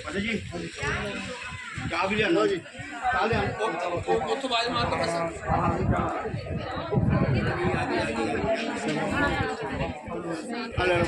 ਅੱਛਾ ਜੀ ਚਾਹ ਵੀ ਲਿਆਣਾ ਜੀ। ਚਾਹ ਲਿਆਣਾ ਉੱਥੋਂ ਬਾਅਦ ਮਾਰ ਦੋ ਬਸ ਆ ਲੈ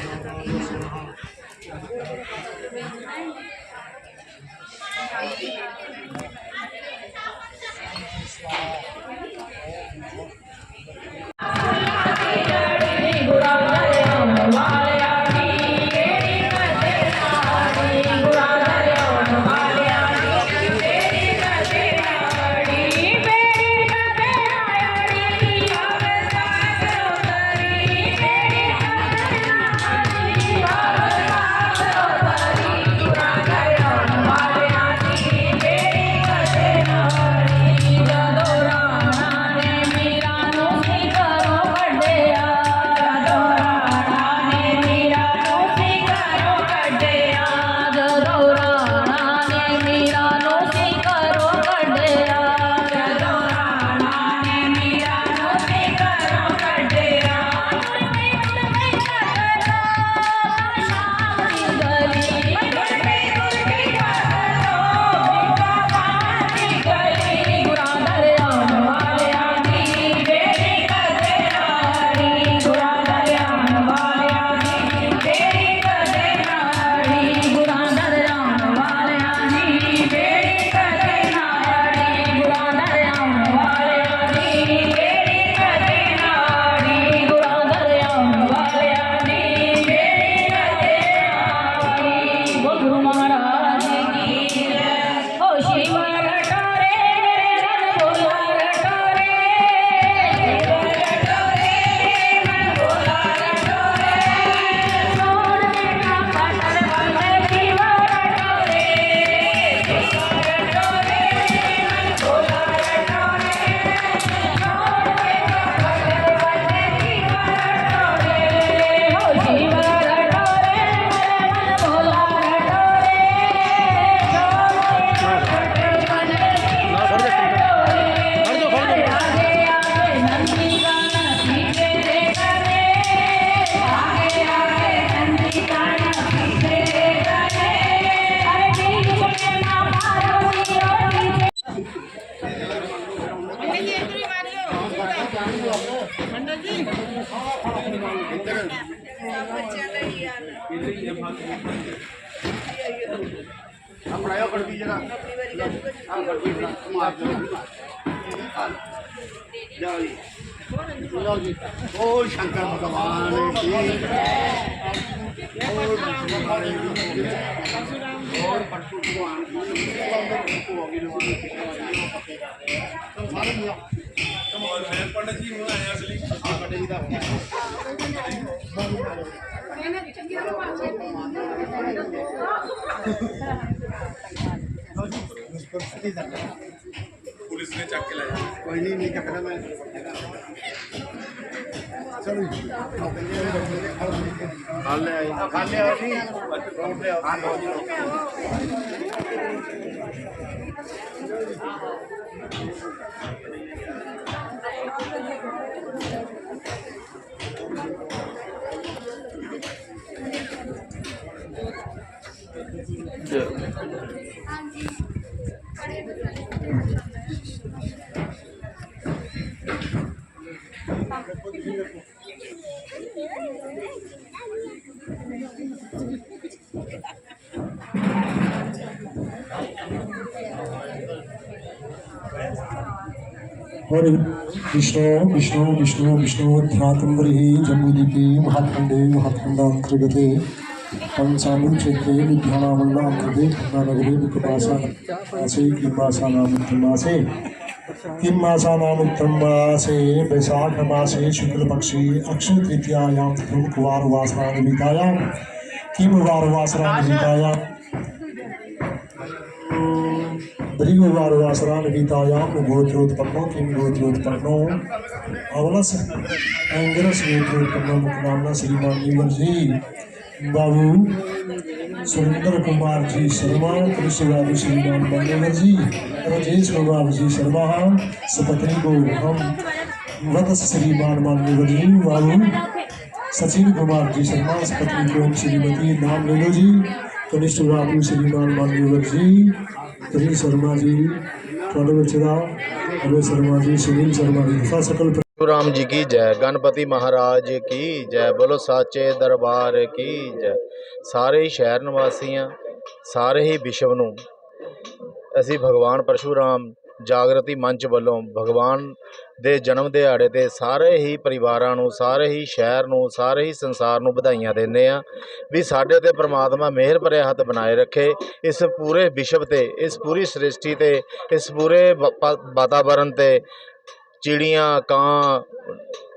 ਆਪਣਾ ਇਹ ਗੜਬੀ ਜਰਾ। ਆ ਗੜਬੀ ਜਰਾ ਮਾਰ ਦਿਓ ਜਾਓ ਜੀ। ਲਓ ਜੀ। ਓ ਸ਼ੰਕਰ ਭਗਵਾਨ ਕੀ ਹੋਰ ਪਰਸ਼ੂ ਭਗਵਾਨ ਕੀ ਹੋ ਗਈ ਲੋਕ ਸਾਰੇ ਮਿਲੋ ਕਮਾਲ ਮੈਂ ਪੰਡਤ ਜੀ ਹੁਣ ਆਇਆ ਅਸਲੀ ਆ ਪੰਡਤ ਜੀ ਦਾ ਪੁਲਿਸ ਨੇ ਚੱਕ ਕੇ ਲਾਇਆ ਕੋਈ ਨਹੀਂ ਨਹੀਂ ਚੱਕਦਾ ਮੈਂ ਚਲੋ ਖਾਲੇ ਆਈ ਖਾਲੇ ਆ ਜੀ ਰੋਡ ਤੇ ਆ ਲਓ ਜੀ हरे विष्णु विष्णु विष्णु विष्णु ध्यातम्बरी जम्बूदीपे महाखण्डे महाखण्डान्तर्गते पञ्चामि क्षेत्रे विद्यानामण्डान्तर्गते खण्डानगरे विकटासासे किम्बासानामुत्तमासे किम्बासानामुत्तमासे वैशाखमासे शुक्लपक्षे अक्षयतृतीयायां प्रमुखवारवासरानिमितायां किमवारवासरानिमितायां Brigovanvasran vitayam gotroutpanno kim gotroutpanno अवलस एंगरस गोत्रोत्पन्न मुखनामना श्रीमान नीवर जी बाबू सुरेंद्र कुमार जी शर्मा कृषि बाबू श्री राम मनोहर जी, राजेश कुमार जी शर्मा, सुपत्नी को हम वत श्रीमान मानदेवर जी बाबू, सचिन कुमार जी शर्मा, सुपत्नी को हम श्रीमती नाम ले जी, कनिष्ठ बाबू श्रीमान मानदेवर जी करीम शर्मा जी प्रणव चिरा अभय शर्मा जी, सुनील शर्मा जी, तथा सकल ਰਾਮ ਜੀ ਕੀ ਜੈ, ਗਣਪਤੀ ਮਹਾਰਾਜ ਕੀ ਜੈ, ਬੋਲੋ ਸਾਚੇ ਦਰਬਾਰ ਕੀ ਜੈ। ਸਾਰੇ ਹੀ ਸ਼ਹਿਰ ਨਿਵਾਸੀਆਂ, ਸਾਰੇ ਹੀ ਵਿਸ਼ਵ ਨੂੰ ਅਸੀਂ ਭਗਵਾਨ ਪਰਸ਼ੂਰਾਮ ਜਾਗਰਤੀ ਮੰਚ ਵੱਲੋਂ ਭਗਵਾਨ ਦੇ ਜਨਮ ਦਿਹਾੜੇ ਤੇ ਸਾਰੇ ਹੀ ਪਰਿਵਾਰਾਂ ਨੂੰ, ਸਾਰੇ ਹੀ ਸ਼ਹਿਰ ਨੂੰ, ਸਾਰੇ ਹੀ ਸੰਸਾਰ ਨੂੰ ਵਧਾਈਆਂ ਦਿੰਦੇ ਆ ਵੀ ਸਾਡੇ ਤੇ ਪ੍ਰਮਾਤਮਾ ਮਿਹਰ ਭਰਿਆ ਹੱਥ ਬਣਾਏ ਰੱਖੇ, ਇਸ ਪੂਰੇ ਵਿਸ਼ਵ ਤੇ, ਇਸ ਪੂਰੀ ਸ੍ਰਿਸ਼ਟੀ ਤੇ, ਇਸ ਪੂਰੇ ਵਾਤਾਵਰਨ ਤੇ ਚਿੜੀਆਂ, ਕਾਂ,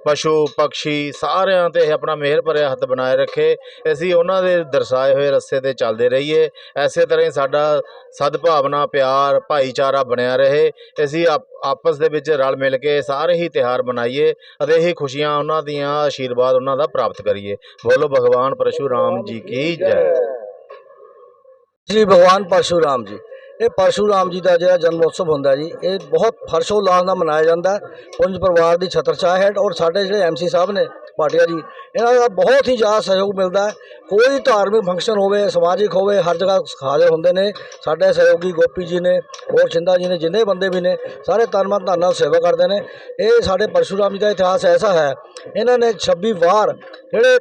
ਪਸ਼ੂ ਪਕਸ਼ੀ ਸਾਰਿਆਂ ਤੇ ਆਪਣਾ ਮਿਹਰ ਭਰਿਆ ਹੱਥ ਬਣਾਏ ਰੱਖੇ। ਅਸੀਂ ਉਹਨਾਂ ਦੇ ਦਰਸਾਏ ਹੋਏ ਰਸਤੇ ਤੇ ਚੱਲਦੇ ਰਹੀਏ। ਇਸੇ ਤਰ੍ਹਾਂ ਹੀ ਸਾਡਾ ਸਦਭਾਵਨਾ, ਪਿਆਰ, ਭਾਈਚਾਰਾ ਬਣਿਆ ਰਹੇ। ਅਸੀਂ ਆਪ- ਆਪਸ ਦੇ ਵਿੱਚ ਰਲ ਮਿਲ ਕੇ ਸਾਰੇ ਹੀ ਤਿਉਹਾਰ ਮਨਾਈਏ ਅਤੇ ਇਹ ਖੁਸ਼ੀਆਂ ਉਹਨਾਂ ਦੀਆਂ, ਆਸ਼ੀਰਵਾਦ ਉਹਨਾਂ ਦਾ ਪ੍ਰਾਪਤ ਕਰੀਏ। ਬੋਲੋ ਭਗਵਾਨ ਪਰਸ਼ੂਰਾਮ ਜੀ ਕੀ ਜੈ। ਜੀ, ਭਗਵਾਨ ਪਰਸ਼ੂਰਾਮ ਜੀ। ਇਹ ਪਰਸ਼ੂਰਾਮ ਜੀ ਦਾ ਜਿਹੜਾ ਜਨਮ ਉਤਸਵ ਹੁੰਦਾ ਜੀ, ਇਹ ਬਹੁਤ ਹਰਸ਼ੋਲਾਸ ਨਾਲ ਮਨਾਇਆ ਜਾਂਦਾ ਪੁੰਜ ਪਰਿਵਾਰ ਦੀ ਛਤਰਛਾਇਆ ਹੈ ਔਰ ਸਾਡੇ ਜਿਹੜੇ ਐਮਸੀ ਸਾਹਿਬ ਨੇ, ਭਾਟੀਆ ਜੀ, ਇਹਨਾਂ ਦਾ ਬਹੁਤ ਹੀ ਜ਼ਿਆਦਾ ਸਹਿਯੋਗ ਮਿਲਦਾ ਕੋਈ ਧਾਰਮਿਕ ਫੰਕਸ਼ਨ ਹੋਵੇ, ਸਮਾਜਿਕ ਹੋਵੇ, ਹਰ ਜਗ੍ਹਾ ਹਾਜ਼ਰ ਹੁੰਦੇ ਨੇ। ਸਾਡੇ ਸਹਿਯੋਗੀ ਗੋਪੀ ਜੀ ਨੇ, ਹੋਰ ਛਿੰਦਾ ਜੀ ਨੇ, ਜਿੰਨੇ ਬੰਦੇ ਵੀ ਨੇ, ਸਾਰੇ ਤਨ ਮਨ ਧਨ ਨਾਲ ਸੇਵਾ ਕਰਦੇ ਨੇ। ਇਹ ਸਾਡੇ ਪਰਸ਼ੂਰਾਮ ਜੀ ਦਾ ਇਤਿਹਾਸ ਐਸਾ ਹੈ, ਇਹਨਾਂ ਨੇ 26 ਵਾਰ ਜਿਹੜੇ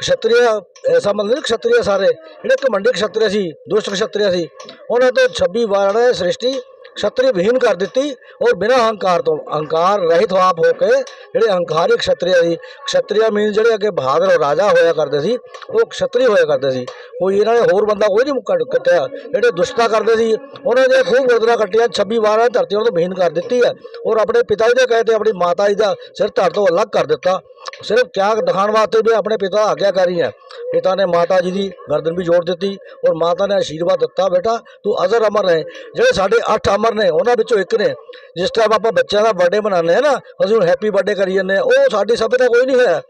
ਕਸ਼ਤਰੀਆ ਐਸਾ ਮਤਲਬ ਨਹੀਂ ਕਸ਼ਤਰੀਆ ਸਾਰੇ। ਜਿਹੜੇ ਘਮੰਡੀ ਕਸ਼ਤਰੀਆ ਸੀ, ਦੁਸ਼ਟ ਕਸ਼ਤਰੀਆ ਸੀ, ਉਹਨਾਂ ਤੋਂ 26 ਵਾਰ ਨੇ ਸ੍ਰਿਸ਼ਟੀ ਕਸ਼ਤਰੀ ਵਿਹੀਨ ਕਰ ਦਿੱਤੀ ਔਰ ਬਿਨਾਂ ਅਹੰਕਾਰ ਤੋਂ, ਅਹੰਕਾਰ ਰਹਿਤ ਆਪ ਹੋ ਕੇ ਜਿਹੜੇ ਅਹੰਕਾਰੀ ਕਸ਼ਤਰੀਆ ਸੀ ਕਸ਼ਤਰੀਆ ਮੀਨ ਜਿਹੜੇ ਅੱਗੇ ਬਹਾਦਰ ਰਾਜਾ ਹੋਇਆ ਕਰਦੇ ਸੀ, ਉਹ ਕਸ਼ਤਰੀ ਹੋਇਆ ਕਰਦੇ ਸੀ। ਕੋਈ ਇਹਨਾਂ ਨੇ ਹੋਰ ਬੰਦਾ ਕੋਈ ਨਹੀਂ ਕੱਟਿਆ। ਜਿਹੜੇ ਦੁਸ਼ਟਤਾ ਕਰਦੇ ਸੀ, ਉਹਨਾਂ ਨੇ ਖੂਬ ਗਰਦਨਾ ਕੱਟਿਆ 26 ਵਾਰ ਧਰਤੀ ਉਹਨਾਂ ਤੋਂ ਵਿਹੀਨ ਕਰ ਦਿੱਤੀ ਹੈ ਔਰ ਆਪਣੇ ਪਿਤਾ ਜੀ ਦੇ ਕਹੇ ਤੇ ਆਪਣੀ ਮਾਤਾ ਜੀ ਦਾ ਸਿਰ ਧੜ ਤੋਂ ਅਲੱਗ ਕਰ ਦਿੱਤਾ। ਸਿਰਫ ਕਿਆ ਦਿਖਾਉਣ ਵਾਸਤੇ ਵੀ ਆਪਣੇ ਪਿਤਾ ਆਗਿਆਕਾਰੀ ਹੈ। ਪਿਤਾ ਨੇ ਮਾਤਾ ਜੀ ਦੀ ਗਰਦਨ ਵੀ ਜੋੜ ਦਿੱਤੀ ਔਰ ਮਾਤਾ ਨੇ ਆਸ਼ੀਰਵਾਦ ਦਿੱਤਾ, ਬੇਟਾ, ਤੂੰ ਅਜ਼ਰ ਅਮਰ ਰਹੇ। ਜਿਹੜੇ ਸਾਡੇ ਅੱਠ ਅਮਰ ਨੇ, ਉਹਨਾਂ ਵਿੱਚੋਂ ਇੱਕ ਨੇ। ਜਿਸ ਟਾਈਮ ਆਪਾਂ ਬੱਚਿਆਂ ਦਾ ਬਰਥਡੇ ਮਨਾਉਂਦੇ ਆ ਨਾ, ਅਸੀਂ ਹੁਣ ਹੈਪੀ ਬਰਥਡੇ ਕਰੀ ਜਾਂਦੇ ਹਾਂ, ਉਹ ਸਾਡੀ ਸਭਿਅਤਾ ਕੋਈ ਨਹੀਂ ਹੋਇਆ।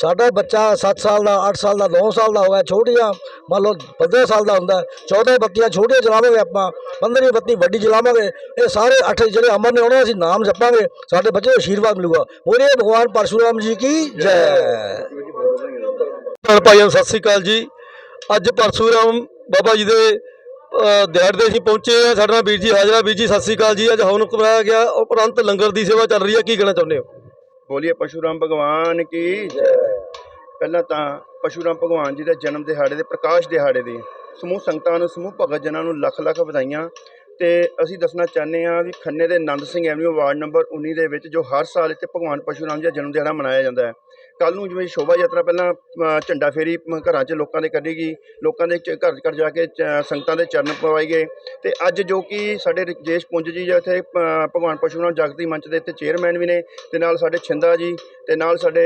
ਸਾਡਾ ਬੱਚਾ 7 ਸਾਲ ਦਾ 8 ਸਾਲ ਦਾ 9 ਸਾਲ ਦਾ ਹੋਇਆ ਛੋਟੀਆਂ ਮੰਨ ਲਓ 15 ਸਾਲ ਦਾ ਹੁੰਦਾ 14 ਬੱਤੀਆਂ ਛੋਟੀਆਂ ਜਲਾਵਾਂਗੇ ਆਪਾਂ 15ਵੀਂ ਬੱਤੀ ਵੱਡੀ ਜਲਾਵਾਂਗੇ ਇਹ ਸਾਰੇ ਅੱਠ ਜਿਹੜੇ ਅਮਰ ਨੇ ਉਹਨਾਂ ਦਾ ਅਸੀਂ ਨਾਮ ਜਪਾਂਗੇ ਸਾਡੇ ਬੱਚੇ ਨੂੰ ਆਸ਼ੀਰਵਾਦ ਮਿਲੂਗਾ। ਬੋਲੇ ਭਗਵਾਨ ਪਰਸ਼ੂਰਾਮ ਜੀ ਕੀ ਜੈ। ਭਾਈ ਸਤਿ ਸ੍ਰੀ ਅਕਾਲ ਜੀ। ਅੱਜ ਪਰਸ਼ੂਰਾਮ ਬਾਬਾ ਜੀ ਦੇ ਦਿਹਾੜ ਦੇ ਅਸੀਂ ਪਹੁੰਚੇ ਆ ਸਾਡੇ ਨਾਲ ਵੀਰ ਜੀ ਹਾਜ਼ਰਾ ਵੀਰ ਜੀ ਸਤਿ ਸ੍ਰੀ ਅਕਾਲ ਜੀ। ਅੱਜ ਹਵਨ ਕਰਾਇਆ ਗਿਆ ਉਪਰੰਤ ਲੰਗਰ ਦੀ ਸੇਵਾ ਚੱਲ ਰਹੀ ਹੈ। ਕੀ ਕਹਿਣਾ ਚਾਹੁੰਦੇ ਹੋ? ਬੋਲੀਏ ਪਰਸ਼ੂਰਾਮ ਭਗਵਾਨ ਕੀ ਜੈ। ਪਹਿਲਾਂ ਤਾਂ ਪਸ਼ੂਰਾਮ ਭਗਵਾਨ ਜੀ ਦੇ ਜਨਮ ਦਿਹਾੜੇ ਦੇ ਪ੍ਰਕਾਸ਼ ਦਿਹਾੜੇ ਦੀ ਸਮੂਹ ਸੰਗਤਾਂ ਨੂੰ, ਸਮੂਹ ਭਗਤ ਜਨਾਂ ਨੂੰ ਲੱਖ ਲੱਖ ਵਧਾਈਆਂ। ਤੇ ਅਸੀਂ ਦੱਸਣਾ ਚਾਹੁੰਦੇ ਹਾਂ ਵੀ ਖੰਨੇ ਦੇ Nand Singh avenue ward number 19 ਦੇ ਵਿੱਚ ਜੋ ਹਰ ਸਾਲ ਇੱਥੇ ਭਗਵਾਨ ਪਸ਼ੂਰਾਮ ਜੀ ਦਾ ਜਨਮ ਦਿਹਾੜਾ ਮਨਾਇਆ ਜਾਂਦਾ ਹੈ। ਕੱਲ ਨੂੰ ਜਿਵੇਂ ਸ਼ੋਭਾ ਯਾਤਰਾ ਪਹਿਲਾਂ ਝੰਡਾ ਫੇਰੀ ਘਰਾਂ 'ਚ ਲੋਕਾਂ ਦੇ ਕੱਢੇਗੀ ਲੋਕਾਂ ਦੇ ਚ- ਘਰ ਘਰ ਜਾ ਕੇ ਚ- ਸੰਗਤਾਂ ਦੇ ਚਰਨ ਪਵਾਏ ਗਏ। ਤੇ ਅੱਜ ਜੋ ਕਿ ਸਾਡੇ ਰਜੇਸ਼ ਪੁੰਜ ਜੀ ਇੱਥੇ ਭਗਵਾਨ ਪਸ਼ੂਰਾਮ ਜਾਗਤੀ ਮੰਚ ਦੇ ਇੱਥੇ ਚੇਅਰਮੈਨ ਵੀ ਨੇ। ਤੇ ਨਾਲ ਸਾਡੇ ਛਿੰਦਾ ਜੀ ਤੇ ਨਾਲ ਸਾਡੇ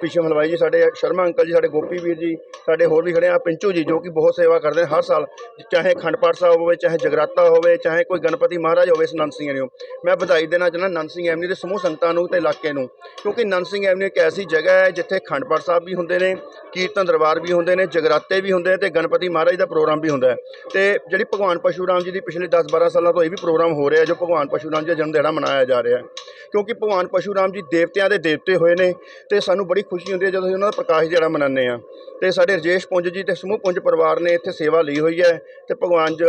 ਪਿਛਮ ਹਲਵਾਈ ਜੀ, ਸਾਡੇ ਸ਼ਰਮਾ ਅੰਕਲ ਜੀ, ਸਾਡੇ ਗੋਪੀ ਵੀਰ ਜੀ, ਸਾਡੇ ਹੋਰ ਵੀ ਖੜੇ ਆ, ਪਿੰਚੂ ਜੀ, ਜੋ ਕਿ ਬਹੁਤ ਸੇਵਾ ਕਰਦੇ ਨੇ ਹਰ ਸਾਲ, ਚਾਹੇ ਖੰਡ ਪਾਠ ਸਾਹਿਬ ਹੋਵੇ, ਚਾਹੇ ਜਗਰਾਤਾ ਹੋਵੇ, ਚਾਹੇ ਕੋਈ ਗਣਪਤੀ ਮਹਾਰਾਜ ਹੋਵੇ, ਇਸ ਨੰਦ ਸਿੰਘ ਐਵਨਿਊ। ਮੈਂ ਵਧਾਈ ਦੇਣਾ ਚਾਹੁੰਦਾ ਨੰਦ ਸਿੰਘ ਐਵਨਿਊ ਦੇ ਸਮੂਹ ਸੰਗਤਾਂ ਨੂੰ ਤੇ ਇਲਾਕੇ ਨੂੰ, ਕਿਉਂਕਿ ਨੰਦ ਸਿੰਘ ਐਵਨਿਊ ਇੱਕ ਐਸੀ ਜਗ੍ਹਾ ਹੈ ਜਿੱਥੇ ਖੰਡ ਪਾਠ ਸਾਹਿਬ ਵੀ ਹੁੰਦੇ ਨੇ, ਕੀਰਤਨ ਦਰਬਾਰ ਵੀ ਹੁੰਦੇ ਨੇ, ਜਗਰਾਤੇ ਵੀ ਹੁੰਦੇ ਨੇ ਤੇ ਗਣਪਤੀ ਮਹਾਰਾਜ ਦਾ ਪ੍ਰੋਗਰਾਮ ਵੀ ਹੁੰਦਾ ਹੈ। ਤੇ ਜਿਹੜੀ ਭਗਵਾਨ ਪਸ਼ੂਰਾਮ ਜੀ ਦੀ ਪਿਛਲੇ 10-12 ਸਾਲਾਂ ਤੋਂ ਇਹ ਵੀ ਪ੍ਰੋਗਰਾਮ ਹੋ ਰਿਹਾ ਜੋ ਭਗਵਾਨ ਪਸ਼ੂਰਾਮ ਜੀ ਦਾ ਜਨਮ ਦਿਹਾੜਾ ਮਨਾਇਆ ਜਾ ਰਿਹਾ ਹੈ। ਕਿਉਂਕਿ ਭਗਵਾਨ ਪਸ਼ੂ ਰਾਮ ਜੀ ਦੇਵਤਿਆਂ ਦੇ ਦੇਵਤੇ ਹੋਏ ਨੇ ਤੇ ਸਾਨੂੰ ਬੜੀ ਖੁਸ਼ੀ ਹੁੰਦੀ ਹੈ ਜਦੋਂ ਅਸੀਂ ਉਹਨਾਂ ਦਾ ਪ੍ਰਕਾਸ਼ ਦਿਹਾੜਾ ਮਨਾਉਂਦੇ ਆ ਤੇ ਸਾਡੇ ਰਜੇਸ਼ ਪੁੰਜ ਜੀ ਤੇ ਸਮੂਹ ਪੁੰਜ ਪਰਿਵਾਰ ਨੇ ਇੱਥੇ ਸੇਵਾ ਲਈ ਹੋਈ ਹੈ ਤੇ ਭਗਵਾਨ ਜ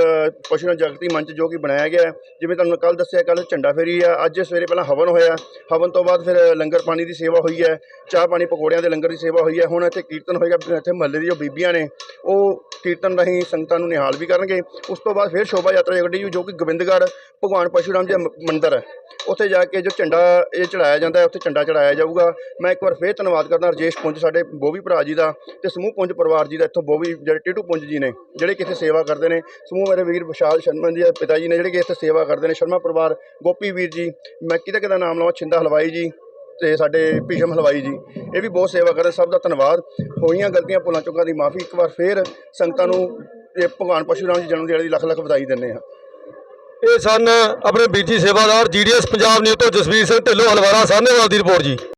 ਪਸ਼ੂਰਾਮ ਜਗਤੀ ਮੰਚ ਜੋ ਕਿ ਬਣਾਇਆ ਗਿਆ ਜਿਵੇਂ ਤੁਹਾਨੂੰ ਕੱਲ ਦੱਸਿਆ ਕੱਲ ਝੰਡਾ ਫੇਰੀ ਆ, ਅੱਜ ਸਵੇਰੇ ਪਹਿਲਾਂ ਹਵਨ ਹੋਇਆ। ਹਵਨ ਤੋਂ ਬਾਅਦ ਫਿਰ ਲੰਗਰ ਪਾਣੀ ਦੀ ਸੇਵਾ ਹੋਈ ਹੈ, ਚਾਹ ਪਾਣੀ ਪਕੌੜਿਆਂ ਦੇ ਲੰਗਰ ਦੀ ਸੇਵਾ ਹੋਈ ਹੈ। ਹੁਣ ਇੱਥੇ ਕੀਰਤਨ ਹੋਏਗਾ ਇੱਥੇ ਮਹੱਲੇ ਦੀ ਜੋ ਬੀਬੀਆਂ ਨੇ, ਉਹ ਕੀਰਤਨ ਰਾਹੀਂ ਸੰਗਤਾਂ ਨੂੰ ਨਿਹਾਲ ਵੀ ਕਰਨਗੇ। ਉਸ ਤੋਂ ਬਾਅਦ ਫਿਰ ਸ਼ੋਭਾ ਯਾਤਰਾ ਕੱਢੀ ਜੋ ਕਿ ਗੋਬਿੰਦਗੜ੍ਹ ਭਗਵਾਨ ਪਸ਼ੂਰਾਮ ਜੀ ਦਾ ਮੰਦਿਰ ਹੈ। ਉੱਥੇ ਜਾ ਕੇ ਜੋ ਝੰਡਾ ਇਹ ਚੜਾਇਆ ਜਾਂਦਾ ਹੈ, ਉੱਥੇ ਝੰਡਾ ਚੜਾਇਆ ਜਾਊਗਾ। ਮੈਂ ਇੱਕ ਵਾਰ ਫੇਰ ਧੰਨਵਾਦ ਕਰਦਾ ਰਜੇਸ਼ ਪੁੰਜ, ਸਾਡੇ ਬੋਵੀ ਭਰਾ ਜੀ ਦਾ ਤੇ ਸਮੂਹ ਪੁੰਜ ਪਰਿਵਾਰ ਜੀ ਦਾ, ਇੱਥੋਂ ਬੋਵੀ, ਜਿਹੜੇ ਟੀਟੂ ਪੁੰਜ ਜੀ ਨੇ, ਜਿਹੜੇ ਕਿ ਇੱਥੇ ਸੇਵਾ ਕਰਦੇ ਨੇ। ਸਮੂਹ ਮੇਰੇ ਵੀਰ ਵਿਸ਼ਾਲ ਸ਼ਰਮਾ ਜੀ ਦੇ ਪਿਤਾ ਜੀ ਨੇ, ਜਿਹੜੇ ਕਿ ਇੱਥੇ ਸੇਵਾ ਕਰਦੇ ਨੇ। ਸ਼ਰਮਾ ਪਰਿਵਾਰ, ਗੋਪੀ ਵੀਰ ਜੀ, ਮੈਂ ਕਿਤੇ ਕਿਹਦਾ ਨਾਮ ਲਵਾਂ? ਛਿੰਦਾ ਹਲਵਾਈ ਜੀ ਤੇ ਸਾਡੇ ਭੀਸ਼ਮ ਹਲਵਾਈ ਜੀ। ਇਹ ਵੀ ਬਹੁਤ ਸੇਵਾ ਕਰਦੇ, ਸਭ ਦਾ ਧੰਨਵਾਦ। ਹੋਈਆਂ ਗਲਤੀਆਂ ਭੁੱਲਾਂ ਚੁੱਕਾਂ ਦੀ ਮਾਫੀ ਇੱਕ ਵਾਰ ਫੇਰ ਸੰਗਤਾਂ ਨੂੰ, ਇਹ ਭਗਵਾਨ ਪਰਸ਼ੂਰਾਮ ਜੀ ਜਨਮ ਦਿਹਾੜੇ ਦੀ ਲੱਖ ਲੱਖ ਵਧਾਈ ਦਿੰਦੇ ਹਾਂ। ਇਹ ਸਨ ਆਪਣੇ ਬੀਜੀ ਸੇਵਾਦਾਰ ਜੀਡੀਐਸ ਪੰਜਾਬ ਨਿਊਜ਼ ਤੋਂ ਜਸਵੀਰ ਸਿੰਘ ਢਿੱਲੋਂ, ਹਲਵਾਰਾ, ਸਾਹਨੇਵਾਲ ਦੀ ਰਿਪੋਰਟ ਜੀ।